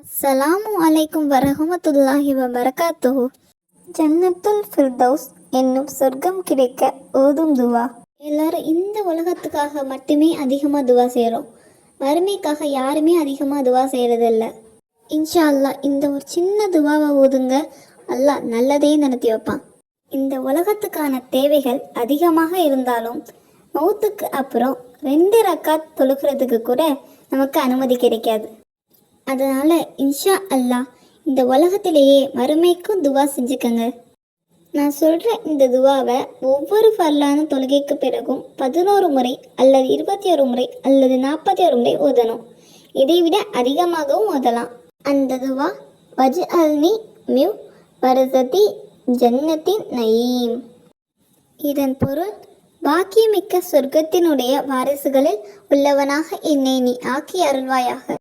அஸ்ஸலாமு அலைக்கும் வரஹமத்துல்லாஹி வபரகாத்துஹு ஜன்னத்துல் ஃபிர்தௌஸ் என்னும் சொர்க்கம் கிடைக்க ஓதும் துவா. எல்லாரும் இந்த உலகத்துக்காக மட்டுமே அதிகமாக துவா செய்கிறோம் வறுமைக்காக யாருமே அதிகமாக துவா செய்கிறதில்ல இன்ஷா அல்லா இந்த ஒரு சின்ன துவாவை ஓதுங்க அல்லாஹ் நல்லதே நடத்தி வைப்பான். இந்த உலகத்துக்கான தேவைகள் அதிகமாக இருந்தாலும் மௌத்துக்கு அப்புறம் ரெண்டு ரக்காத் தொழுகிறதுக்கு கூட நமக்கு அனுமதி கிடைக்காது. அதனால் இன்ஷா அல்லாஹ் இந்த உலகத்திலேயே மறுமைக்கும் துவா செஞ்சுக்கங்க. நான் சொல்கிற இந்த துவாவை ஒவ்வொரு ஃபர்லான தொழுகைக்கு பிறகும் பதினோரு முறை அல்லது இருபத்தி ஒரு முறை அல்லது நாற்பத்தி ஒரு முறை ஓதணும். இதை விட அதிகமாகவும் ஓதலாம். அந்த துவா வஜ் அல்னி மியூ வரசதி ஜன்னத்தின் நயீம். இதன் பொருள் பாக்கியமிக்க சொர்க்கத்தினுடைய வாரிசுகளில் உள்ளவனாக என்னை நீ ஆக்கி அருள்வாயாக.